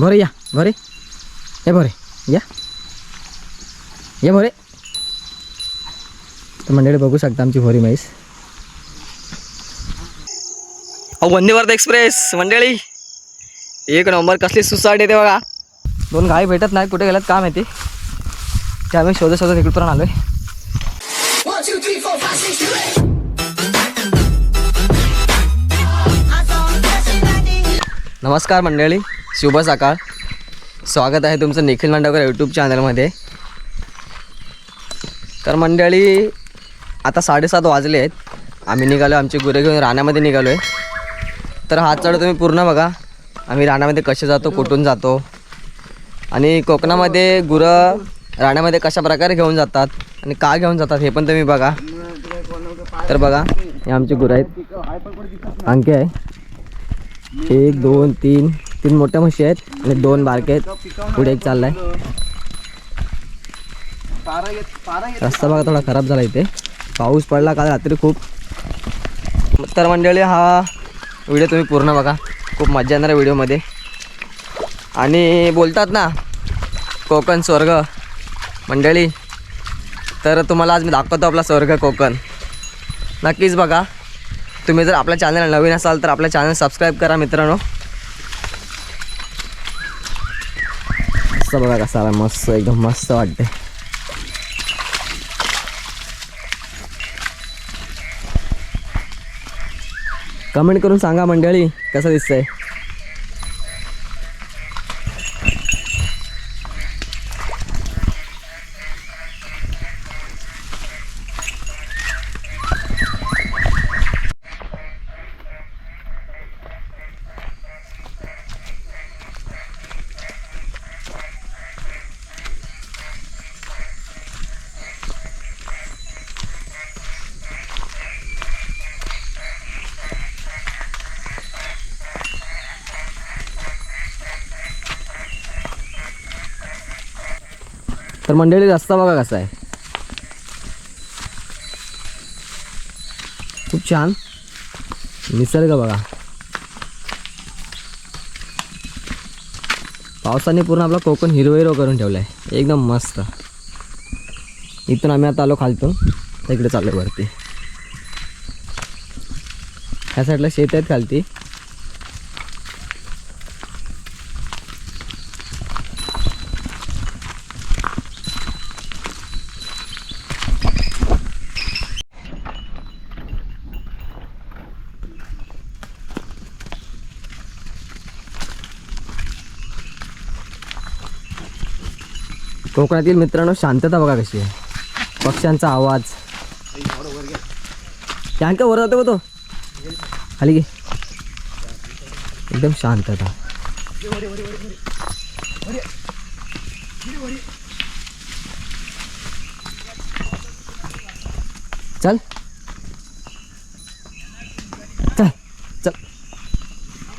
बरे या. बरे हे बरे या. ये बरे तर मंडळी बघू शकता आमची भोरी म्हैस. अहो वंदे भारत एक्सप्रेस मंडळी. एक नंबर कसली सुसाट येते बघा. दोन गाय भेटत नाही कुठे गेल्यात काम येते ते आम्ही शोधत शोधत इकडपर्यंत आलोय. नमस्कार मंडळी. शुभ सकाळ. स्वागत आहे तुमचं निखिल नांडवकर यूट्यूब चॅनलमध्ये तर मंडळी आता साडेसात वाजले आहेत. आम्ही निघालो आमची गुरे घेऊन राण्यामध्ये निघालो आहे तर हा चढ तुम्ही पूर्ण बघा. आम्ही राण्यामध्ये कसे जातो कुठून जातो. आणि कोकणामध्ये गुरं राण्यामध्ये कशा प्रकारे घेऊन जातात आणि का घेऊन जातात हे पण तुम्ही बघा. तर बघा हे आमचे गुरं आहेत. अंके आहे. एक दोन तीन तीन मोठ्या म्हशी आहेत आणि दोन बारके आहेत. पुढे एक चाललाय. रस्ता बघा थोडा खराब झाला इथे. पाऊस पडला काल रात्री खूप. तर मंडळी हा व्हिडिओ तुम्ही पूर्ण बघा. खूप मजा येणार आहे व्हिडिओमध्ये. आणि बोलतात ना कोकण स्वर्ग. मंडळी तर तुम्हाला आज मी दाखवतो आपला स्वर्ग कोकण. नक्कीच बघा. तुम्ही जर आपल्या चॅनल नवीन असाल तर आपल्या चॅनल सबस्क्राईब करा मित्रांनो. मस्त बघा कसा आला मस्त एकदम मस्त वाटते कमेंट करून सांगा मंडळी कसं दिसतंय? तर मंडळी रस्ता बघा कसा आहे. खूप छान. निसर्ग बघा. पावसाने पूर्ण आपला कोकण हिरव हिरव करून ठेवला आहे एकदम मस्त. इथून आम्ही आता आलो खालतून. तिकडे इकडे चाललो वरती. ह्या साईडला शेत आहेत खालती. कोकणातील मित्रांनो शांतता बघा कशी आहे. पक्ष्यांचा आवाज. त्यांका वर जातो तो. खाली गे एकदम शांतता. चल. चल. चल.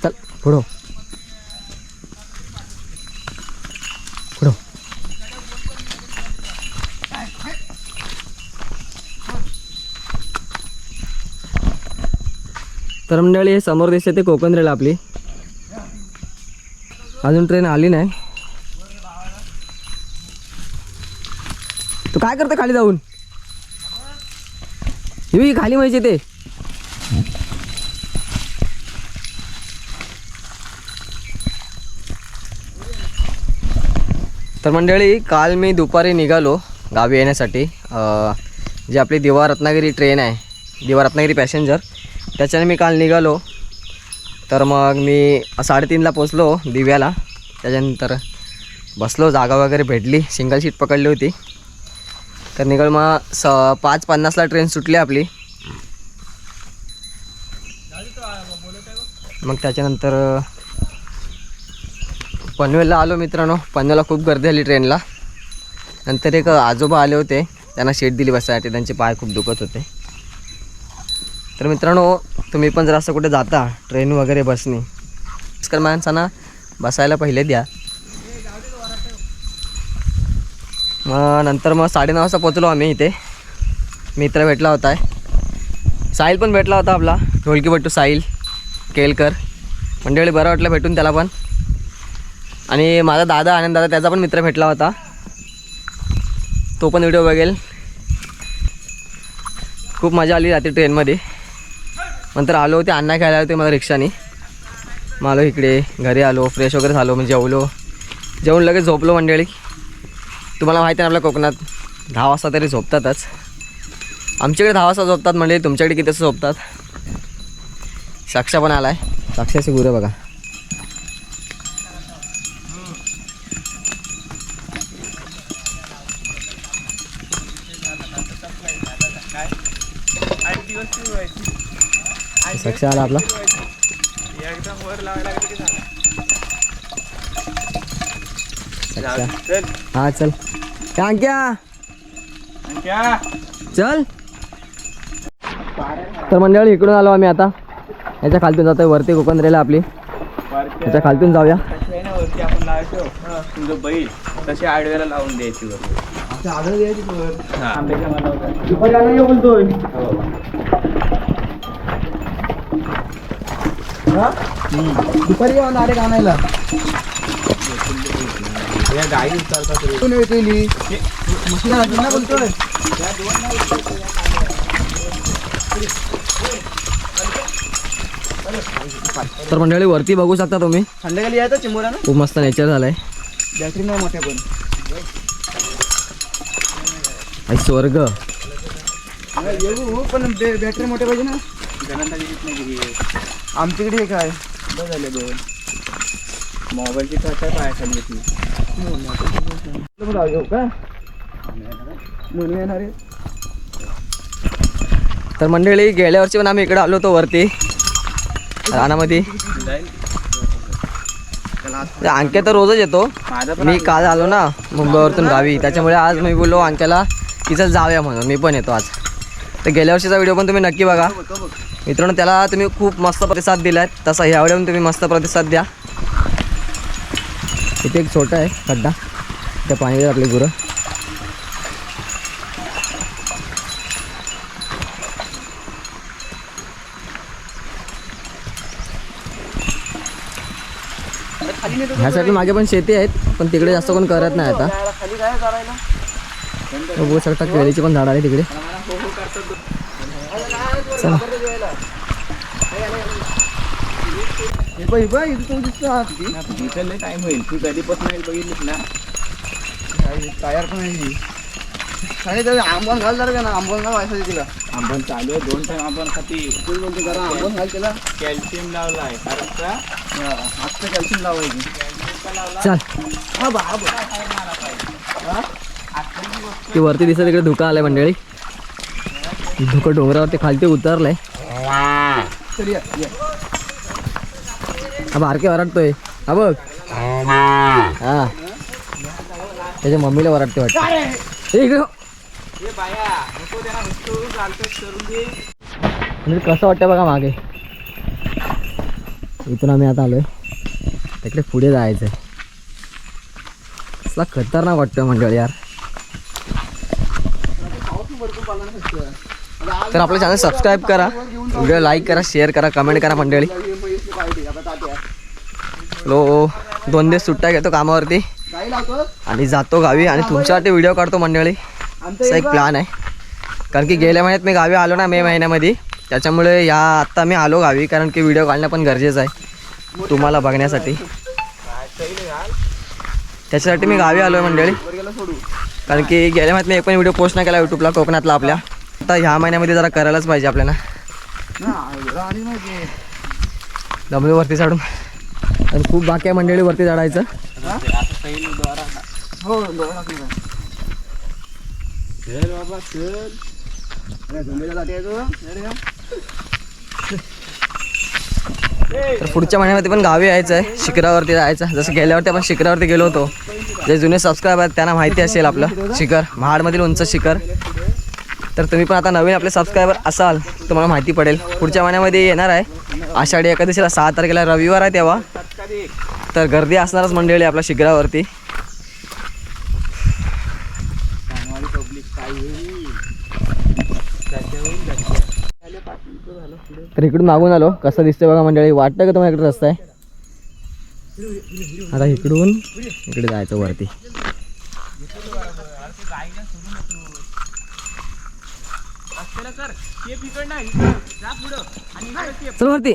चल. पुढं. तर मंडळी हे समोर दिसते ते कोकण रेल आपली. अजून ट्रेन आली नाही. तू काय करतो खाली जाऊन? ही खाली माहिती ते तर मंडळी काल मी दुपारी निघालो गावी येण्यासाठी. जी आपली दिवा रत्नागिरी ट्रेन आहे दिवा रत्नागिरी पॅसेंजर त्याच्याने मी काल निघालो. तर मग मी साडेतीनला पोचलो दिव्याला. त्याच्यानंतर बसलो जागा वगैरे भेटली सिंगल सीट पकडली होती. तर निघाल मग स पाच पन्नासला ट्रेन सुटली आपली. मग त्याच्यानंतर पनवेलला आलो मित्रांनो. पनवेलला खूप गर्दी झाली ट्रेनला. नंतर एक आजोबा आले होते. त्यांना सीट दिली बसायसाठी. त्यांचे पाय खूप दुखत होते. तर मित्रांनो तुम्ही पण जर असं कुठे जाता ट्रेन वगैरे बसने तर माणसांना बसायला पहिले द्या. मग नंतर मग साडेनऊ वाजता पोचलो आम्ही इथे. मित्र भेटला होता. आहे साहिल पण भेटला होता आपला. ढोलकी भट्टू साहिल केलकर. मंडळी बरं वाटलं भेटून त्याला पण. आणि माझा दादा आनंद दादा त्याचा पण मित्र भेटला होता. तो पण व्हिडिओ बघेल. खूप मजा आली रात्री ट्रेनमध्ये नंतर आलो होते अण्णा खेळायला होते मला रिक्षाने. मग आलो इकडे घरी आलो फ्रेश वगैरे झालो मग जेवलो. जेवून लगेच झोपलो मंडळी. तुम्हाला माहिती आहे ना आपल्या कोकणात दहा वाजता तरी झोपतातच. आमच्याकडे दहा वाजता झोपतात म्हणजे तुमच्याकडे किती वाजता झोपतात? साक्षा पण आला आहे साक्षाची गुरं बघा. साक्षा आला आपला. साक्षा हा चल. क्या चल. तर मंडळी इकडून आलो आम्ही आता. याच्या खालतून जातोय वरती कोकण रेल आपली याच्या खालतून जाऊया. वरती आपण लावायचो? तुझं बैल. तसे आडव्याला लावून द्यायची वर. बोलतोय. दुपारी येऊन अरे आणायला? या गाई उचलतात रे. बोलतोय? तर मंडळी वरती बघू शकता तुम्ही. संध्याकाळी यायचं चिंबोरा ना खूप मस्त नेचर झालंय. बॅटरी नाही मोठ्या पण. स्वर्ग. येऊ पण बॅटरी मोठ्या पाहिजे ना. आमच्याकडे एक आहे बरं झाले दोन. मोबाईलची टाटा पाया खाली होती येऊ का? म्हणून येणार आहे. तर मंडळी गेल्या वर्षी पण आम्ही इकडे आलो होतो वरती रानामध्ये. अंक्या तर रोजच येतो. मी काल आलो ना मुंबईवरतून गावी. त्याच्यामुळे आज मी बोललो अंक्याला की चल जाऊया म्हणून. मी पण येतो आज. तर गेल्या वर्षीचा व्हिडिओ पण तुम्ही नक्की बघा. मित्रांनो त्याला तुम्ही खूप मस्त प्रतिसाद दिला आहे तसा ह्या पण तुम्ही मस्त प्रतिसाद द्या. इथे एक छोटा आहे खड्डा. त्या पाणी आपली गुरं. ह्यासाठी मागे पण शेती आहेत पण तिकडे जास्त कोण करत नाही आता. बघू शकता केळीची पण झाड आहे तिकडे चला. टाइम होईल. तू कधीपासून बघितलीस ना. तयार पण आहे सांगितलं आंबोन घाल जरा का ना आंबोन घाल व्हायचं तिला. आंबोन चालू आहे. दोन टाइम आपण खाती तू बोलतो जरा आंबोन घाल त्याला. कॅल्शियम लावला आहे कारण का? आजचं कॅल्शियम लावायची. चल. हा बा हा बा. ती वरती दिसत तिकडे धुका आलाय मंडळी. धुकं डोंगरावरती खालती उतरलंय. चल ये, ये. हा बारके वरडतोय हा बघ. हा. त्याच्या मम्मीला वरडते वाटतं. हो. म्हणजे कसं वाटतं बघा मागे. इथून आम्ही आता आलोय. तिकडे पुढे जायचंय. असला खतरनाक वाटतं मंडळी यार. तर आपलं चॅनल सबस्क्राईब करा. व्हिडिओ लाईक करा शेअर करा कमेंट करा मंडळी. हॅलो दोन दिवस सुट्ट्या घेतो कामावरती. आणि जातो गावी आणि तुमच्यासाठी व्हिडिओ काढतो मंडळी. असा एक प्लॅन आहे. कारण की गेल्या महिन्यात मी गावी आलो ना मे महिन्यामध्ये. त्याच्यामुळे या आत्ता मी आलो गावी कारण की व्हिडिओ काढणं पण गरजेचं आहे. तुम्हाला बघण्यासाठी. त्याच्यासाठी मी गावी आलो आहे मंडळी. कारण की गेल्या महिन्यात मी एक पण व्हिडिओ पोस्ट नाही केला यूट्यूबला कोकणातला आपल्या. आता ह्या महिन्यामध्ये जरा करायलाच पाहिजे आपल्याला. दमली वरती चढून. आणि खूप बाकी आहे मंडळी वरती चढायचं. हो. तर पुढच्या महिन्यामध्ये पण गावी यायचं आहे शिखरावरती जायचं. जसं गेल्यावरती आपण शिखरावरती गेलो होतो. जे जुने सबस्क्राईबर आहेत त्यांना माहिती असेल आपलं. शिखर महाडमधील उंच शिखर. तर तुम्ही पण आता नवीन आपले सबस्क्रायबर असाल तुम्हाला माहिती पडेल. पुढच्या महिन्यामध्ये येणार आहे. आषाढी एकादशीला सहा तारखेला रविवार आहे तेव्हा. तर गर्दी असणारच मंडळी आपल्या शिखरावरती. तर इकडून मागून आलो. कसं दिसतंय बघा मंडळी. वाटतं का तुम्हाला इकडे रस्ता आहे? आता इकडून इकडे जायचं वरती. चल वरती.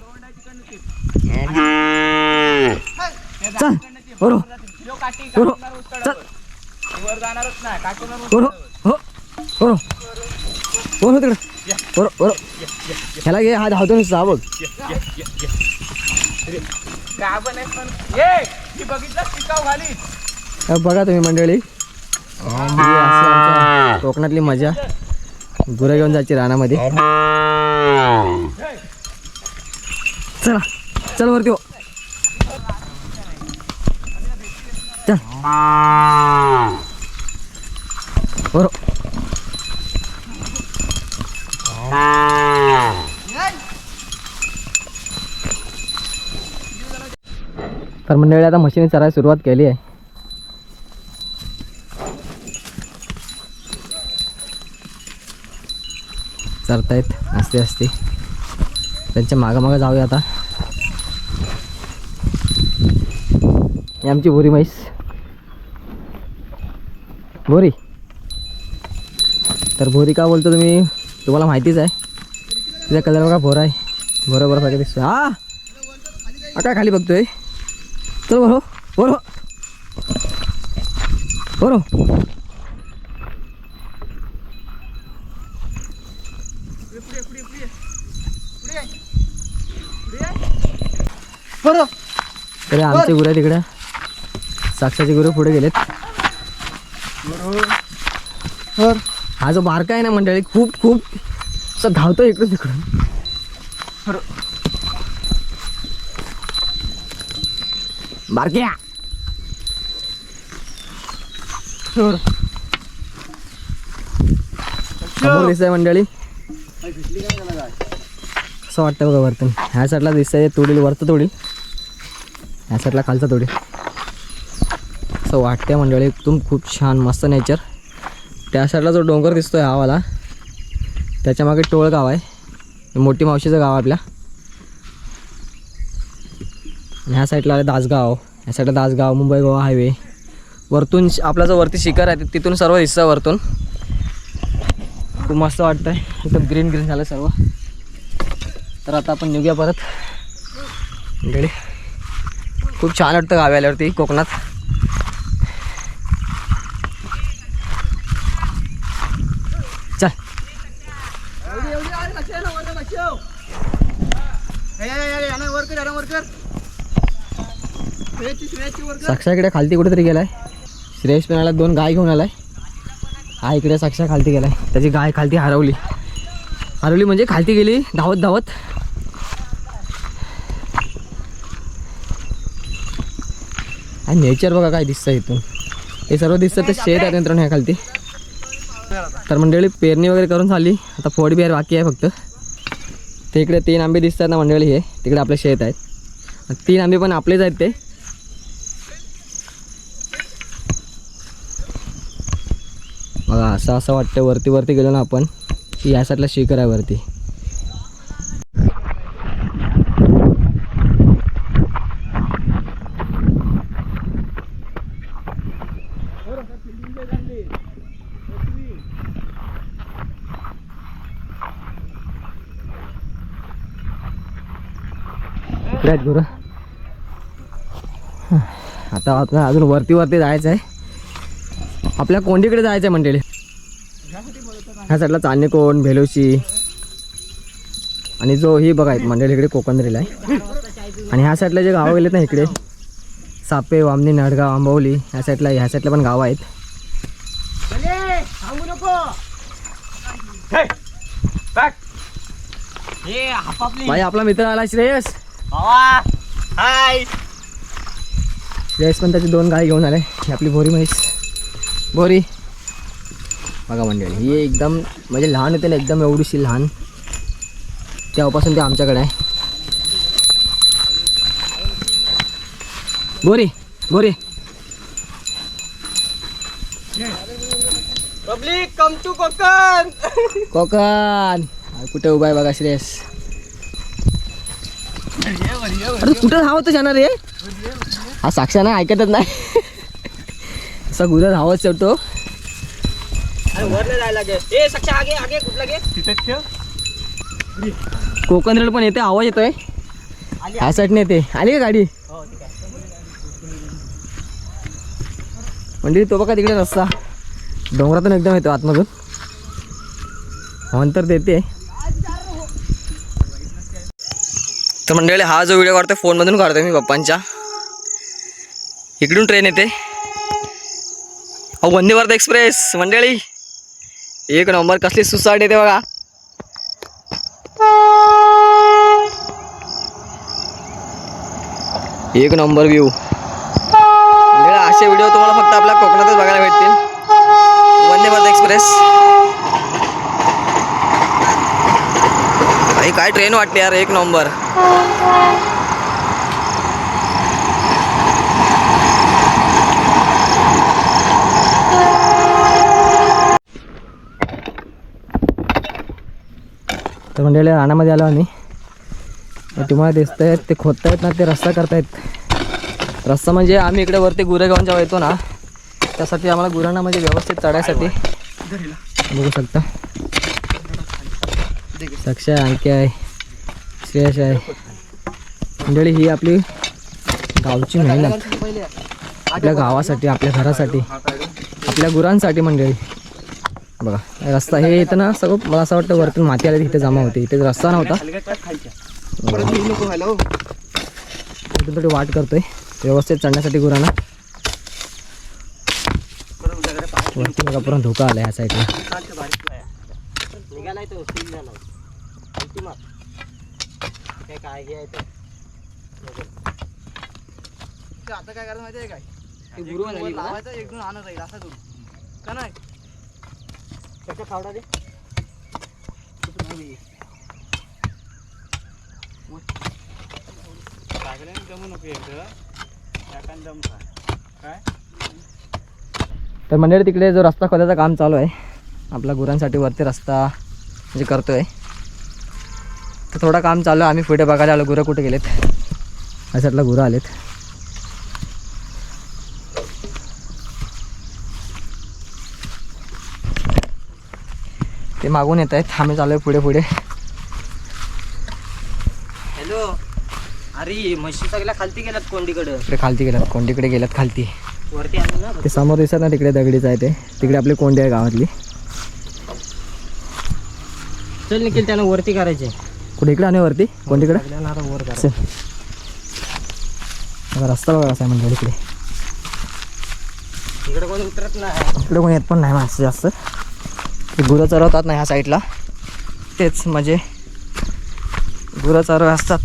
चल. बरो बरो चल. बरो हो. बरो बरो तिकडे. बरो बरो ह्याला घे हा धावतो नुसता हा बघ. हे बघा तुम्ही मंडळी. ही अशी आमच्या कोकणातली मजा. गुरं घेऊन जायची रानामध्ये. चला चल वरती हो. चल. बरो तर मंडळी आता मशीन चरायला सुरुवात केली आहे. चरतायत असते असते त्यांच्या मागामागं जाऊया आता. ही आमची बोरी म्हैस. बोरी तर भोरी का बोलतो तुम्ही? तुम्हाला माहितीच आहे. तिचा कलर बघा भोर आहे. बरोबर सगळं दिसतो हा! आता काय खाली बघतोय? चल बरो बरो बरो तरी आमचे गुरं तिकडे साक्षाचे गुरु पुढे गेलेत. बर हा जो बारका आहे ना मंडळी खूप खूप असं धावतो इकडून तिकडून. बारक्या दिसतंय मंडळी. असं वाटतं बघा वरतून. ह्या साईडला दिसतंय तोडील वरतं तोडील. ह्या साईडला खालचा थोडे असं वाटते मंडळी एकदम खूप छान मस्त नेचर त्या साईडला जो डोंगर दिसतो आहे गावाला त्याच्यामागे टोळ गाव आहे. मोठी मावशीचं गाव आहे आपल्या. ह्या साईडला आलं दासगाव. ह्या साईडला दासगाव मुंबई गोवा हायवे वरतून आपला जो वरती शिखर आहे तिथून सर्व दिसतं वरतून. खूप मस्त आहे एकदम ग्रीन ग्रीन झालं सर्व. तर आता आपण निघूया परत. मंडळी. खूप छान वाटतं गावी आल्यावरती कोकणात. चल. साक्षा इकडे खालती कुठेतरी गेलाय. श्रेयस पण आला दोन गाय घेऊन आलाय. हा इकडे साक्षा खालती गेलाय. त्याची गाय खालती हरवली. हरवली म्हणजे खालती गेली धावत धावत. आणि नेचर बघा काय दिसतं इथून. हे सर्व दिसतं ते शेत आहे मित्रांनो ह्या खालती. तर मंडळी पेरणी वगैरे करून झाली. आता फोड बिहार बाकी आहे फक्त. ते इकडे तीन आंबे दिसतात ना मंडळी हे. तिकडे आपले शेत आहेत. तीन आंबे पण आपलेच आहेत ते. बघा असं असं वाटतं वरती वरती गेलो ना आपण की या साईडला शिखर आहे वरती. इकडे आहेत गुरं आता आपण अजून वरती वरती जायचं आहे. आपल्या कोंडीकडे जायचं आहे मंडळी. ह्या साईडला चांदणी कोण भेलोशी. आणि जो ही बघा आहेत मंडळी इकडे कोकंदरीला आहे. आणि ह्या साईडला जे गावं गेलेत ना इकडे सापे वामणी नडगाव आंबवली ह्या साईडला ह्या साईडला पण गावं आहेत. भाई आपला मित्र आला श्रेयस. हाय. श्रेयस पण त्याची दोन गाय घेऊन आले ही आपली बोरी म्हैस. बोरी बघा मंडळी ही एकदम म्हणजे लहान होते ना एकदम एवढीशी लहान. तेव्हापासून ते आमच्याकडे आहे. बोरी बोरी public come to Konkan. Konkan. कुठे उभा आहे बघा श्रेयस. अरे कुठं धावत जाणार रे? हा साक्षा नाही ऐकतच नाही. असा गुरं धावत शेवटतो कोकण रेड पण येते आवाज येतोय. ह्या साईडने येते. आली का गाडी? म्हणजे तो बघा तिकडे रस्ता. डोंगरातून एकदम येतो आतमधून. हॉर्न तर देते. तर मंडळी हा जो व्हिडिओ करतो फोनमधून काढतो मी पप्पांच्या. इकडून ट्रेन येते. अहो वंदे भारत एक्सप्रेस मंडळी एक नंबर कसली सुसाट येते बघा. एक नंबर व्ह्यू असे व्हिडिओ तुम्हाला फक्त आपल्या कोकणातच बघायला भेटतील. वंदे भारत एक्सप्रेस भाई काय ट्रेन वाटते यार एक नंबर. तर म्हणजे राणामध्ये आलो आम्ही. तुम्हाला दिसत आहेत ते खोदतायत ना ते रस्ता करतायत. रस्ता म्हणजे आम्ही इकडे वरती गुरेगावांच्या जेव्हा येतो ना. त्यासाठी आम्हाला गुरांना म्हणजे व्यवस्थित चढायसाठी. बघू शकता. साक्षी आहे आणखी आहे. श्रेयश आहे. मंडळी ही आपली गावची मेहनत. आपल्या गावासाठी आपल्या घरासाठी आपल्या गुरांसाठी मंडळी. बघा रस्ता हे येतं ना सगळं मला असं वाटतं वरतून माती आली तिथे जमा होते. इथे रस्ता नव्हता. परत येऊ इथून थोडी वाट करतोय. व्यवस्थित चढण्यासाठी गुरांना. वरती बघा पूर्ण धोका आला या साईडला. ते आता काय करायचं माहिती आहे काय? एक वर लावायचं एक दोन आणत राहील असं करू. का नाही? जमू नको एकदा. दम काय? तर मंडळी तिकडे जो रस्ता खोदायचं काम चालू आहे आपल्या गुरांसाठी वरती रस्ता म्हणजे करतोय तर थोडं काम चालू आहे. आम्ही पुढे बघायला आलो. गुरं कुठे गेलेत? साईडला गुरं आलेत. ते मागून येत आहेत. आम्ही चालू आहे पुढे पुढे. हॅलो. अरे म्हशी सगळ्या खालती गेल्यात कोंडीकडं. इकडे खालती गेल्यात. कोंडीकडे गेल्यात खालती. वरती आणू ना. ते समोर दिसत ना तिकडे दगडीच आहे ते. तिकडे आपली कोंडी आहे गावातली. चल निखिल त्यानं वरती करायचे. कुठे इकडे आणि वरती? चल. आता रस्ता बघा आहे म्हणजे इकडे. इकडे कोणी उतरत नाही. इकडे कोणी येत पण नाही माणसं जास्त. गुरं चरवतात ना ह्या साईडला. तेच म्हणजे गुरं चरव असतात.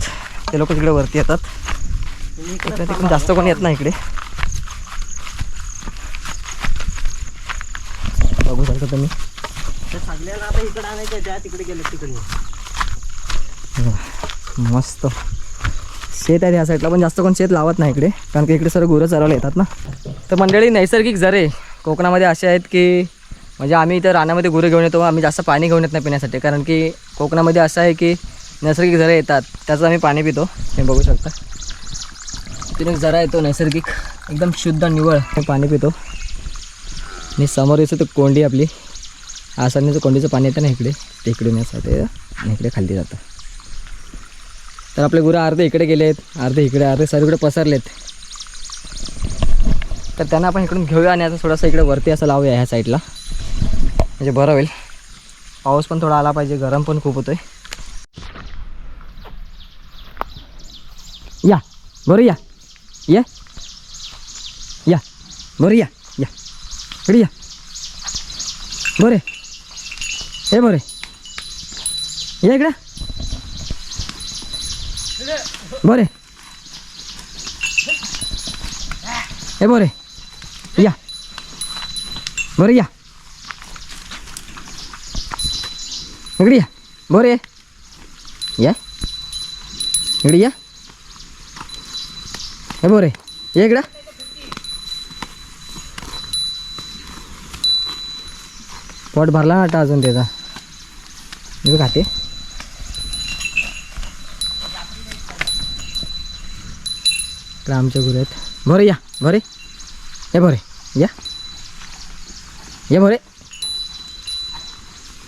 ते लोक तिकडे वरती येतात. इकडे तिकडून जास्त कोणी येत नाही इकडे. बघू शकता तुम्ही. त्या सगळ्यांना आता इकडे आणायचं त्या तिकडे गेले तिकडे. मस्त. शेत आहे ह्या साईडला पण जास्त कोण शेत लावत नाही इकडे. कारण की इकडे सर्व गुरं चरवले येतात ना. तर मंडळी नैसर्गिक झरे कोकणामध्ये असे आहेत की म्हणजे आम्ही इथं रानामध्ये गुरं घेऊन येतो आम्ही जास्त पाणी घेऊन येत नाही पिण्यासाठी. कारण की कोकणामध्ये असं आहे की नैसर्गिक झरे येतात त्याचं आम्ही पाणी पितो. हे बघू शकता. तिने झरा येतो नैसर्गिक एकदम शुद्ध निवळ. पाणी पितो. आणि समोर येतो तर कोंडी आपली. आसानीचं कोंडीचं पाणी येतं ना इकडे. ते येतं ते आणि इकडे खाली जातं. तर आपले गुरं अर्धे इकडे गेलेत अर्धे इकडे अर्धे सर्वकडे पसरलेत. तर त्यांना आपण इकडून घेऊया आणि आता थोडंसं इकडे वरती असं लावूया ह्या साईडला म्हणजे बरं होईल. पाऊस पण थोडा आला पाहिजे गरम पण खूप होतोय. या बरं या. या. या बरं या. या. इकडे या. बरे हे बरे या इकडं. बरे. हे बरे या. बरं या. इकडे या. बरे. या. इकडे या. हे बरे ये इकडं. पोट भरला ना आता अजून त्याचा. मी खाते. इकडं आमच्या घरी आहेत भोरे या भोरे. या भोरे या. या भोरे.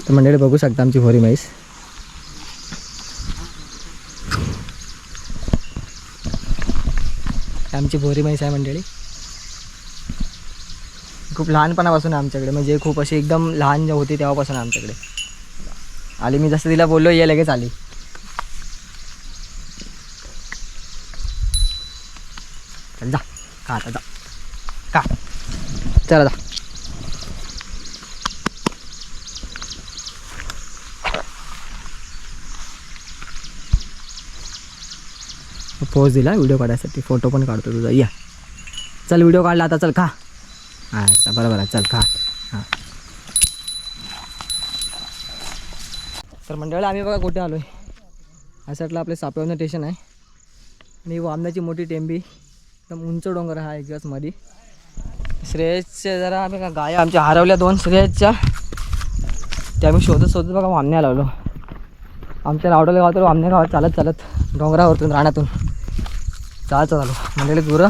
तर मंडळी बघू शकता आमची भोरी म्हैस. आमची भोरी म्हैस आहे मंडळी. खूप लहानपणापासून आमच्याकडे. म्हणजे खूप अशी एकदम लहान जे होती तेव्हापासून आमच्याकडे. आली मी जसं तिला बोललो ये लगेच आली. जा का आता जा का? चला जा. पोज दिला व्हिडिओ काढायसाठी. फोटो पण काढतो तुझा. या. चल व्हिडिओ काढला आता. चल खा. अच्छा, बरोबर आहे. चल खा. हां. तर मंडळ आम्ही बघा कुठे आलो आहे या साईडला आपले सापेवणं स्टेशन आहे. आणि वामनाची मोठी टेंबी. एकदम उंच डोंगर हा एक दिवसमध्ये श्रेयसच्या जरा आम्ही का गाया आमच्या हरवल्या दोन श्रेयसच्या. त्या आम्ही शोधत शोधत बघा वामण्या लावलो आमच्या रावडल्या गावात वामण्या गावात चालत चालत डोंगरावरतून रानातून. चालत चालू मंडळी गुरं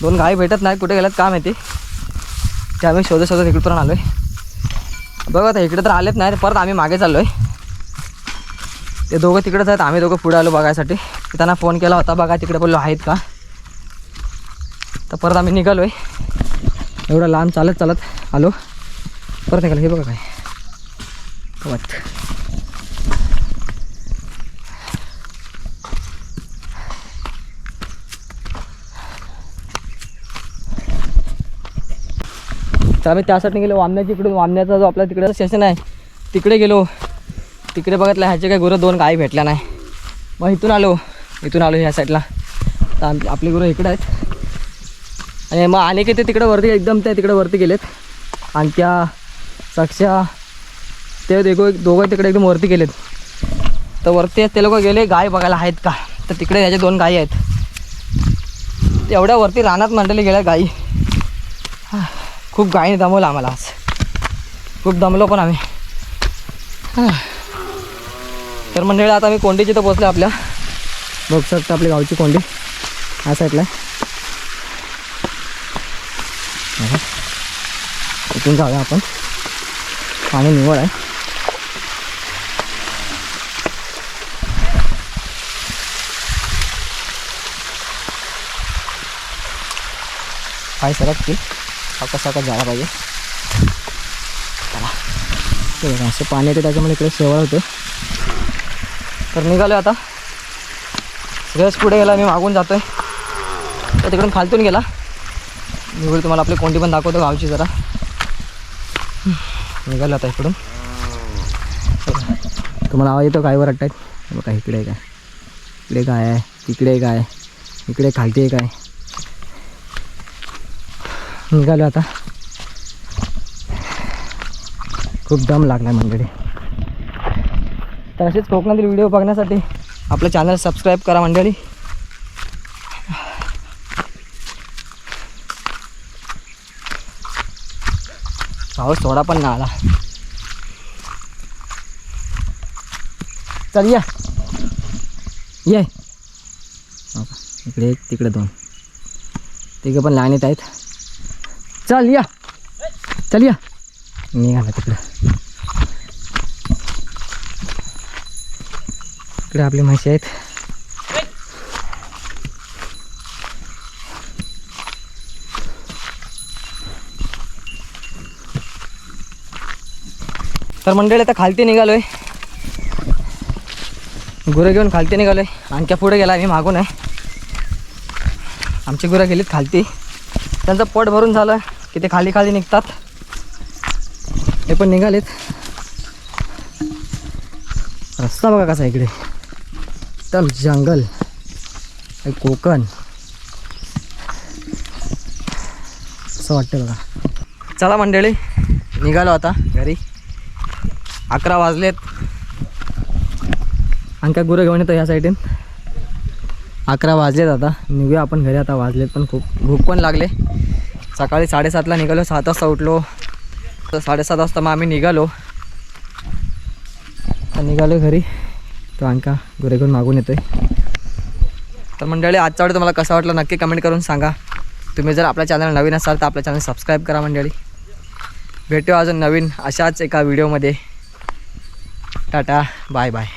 दोन गाय भेटत नाही कुठे गेल्यात? का माहिती ते. आम्ही शोधत शोधत इकडपर्यंत आलो आहे बघा आता इकडे तर आलेत नाही परत आम्ही मागे चाललो आहे ते दोघं तिकडेच आहेत आम्ही दोघं पुढे आलो बघायसाठी. त्यांना फोन केला होता बघा तिकडे बोललो आहेत का? तर परत आम्ही निघालो आहे एवढं लांब चालत चालत आलो. परत निघालो. हे बघा काय. वाट तर आम्ही त्यासाठी गेलो वामण्याच्या इकडून. वामण्याचा जो आपला तिकडे सेशन आहे तिकडे गेलो. तिकडे बघितलं ह्याचे काही गुरं दोन गायी भेटल्या नाही. मग इथून आलो. इथून आलो ह्या साईडला तर आपले आपली गुरं इकडे आहेत. आणि मग अनेक ते तिकडं वरती एकदम त्या तिकडे वरती गेलेत. आणि त्या साक्षा ते देखो दोघं तिकडे एकदम वरती गेलेत. तर वरती ते लोक गेले गाय बघायला आहेत का? तर तिकडे याच्या दोन गायी आहेत. एवढ्या वरती रानात मांडले गेल्या गायी. खूप गायीने दमवलं आम्हाला आज. खूप दमलो पण आम्ही. तर मंडळी आता आम्ही कोंडीची तर पोचलो आपल्या. बघू शकता आपली गावची कोंडी. हा साईडला आहे. बघा. इथून जाऊया आपण. पाणी निवड आहे. पाय सरत की सावकाश सावकाश जायला पाहिजे. चला. असं पाणी येते त्याच्यामुळे इकडे शेवाळ होते. तर निघालो आता. सगळ्याच पुढे गेला मी मागून जातोय. तर तिकडून खालतून गेला. निघून तुम्हाला आपली कोंडी पण दाखवतो गावची जरा. निघालो आता इकडून. तुम्हाला आवाज येतो काय वर अट्टायत बघा इकडे काय इकडे काय आहे तिकडे काय इकडे खालती आहे. काय निघालो आता. खूप दम लागला मंडळी. तर असेच कोकणातील व्हिडिओ बघण्यासाठी आपलं चॅनल सबस्क्राईब करा मंडळी. हो, पाऊस थोडा पण नाही आला. चल या. ये. इकडे एक तिकडे दोन. तिकडे पण लाईनीत आहेत. चल या. चल या. निघाला तिकडं. इकडे आपली म्हशी आहेत. तर मंडळी आता खालती निघालोय. गुरं घेऊन खालती निघालोय. आणख्या पुढे गेला मी मागून आहे. आमची गुरं गेलीत खालती. त्यांचं पोट भरून झालं की ते खाली खाली निघतात. हे पण निघालेत. रस्ता बघा कसा आहे इकडे. एकदम जंगल. कोकण. असं वाटतं बघा. चला मंडळी निघालो आता घरी. अकरा वाजलेत. आणि काय गुरं घेऊन येतो ह्या साईडीन. अकरा वाजलेत आता. निघूया आपण घरी आता वाजलेत पण खूप. भूक पण लागले. सकाळी साडेसातला निघालो सात वाजता उठलो. तर साडेसात वाजता मग आम्ही निघालो. तर निघालो घरी. तो अंका गुरे घेऊन मागून येतोय. तर मंडळी आजचा व्हिडिओ तुम्हाला कसा वाटला नक्की कमेंट करून सांगा. तुम्ही जर आपल्या चॅनल नवीन असाल तर आपल्या चॅनल सबस्क्राईब करा मंडळी. भेटूया अजून नवीन अशाच एका व्हिडिओमध्ये. Tata bye bye.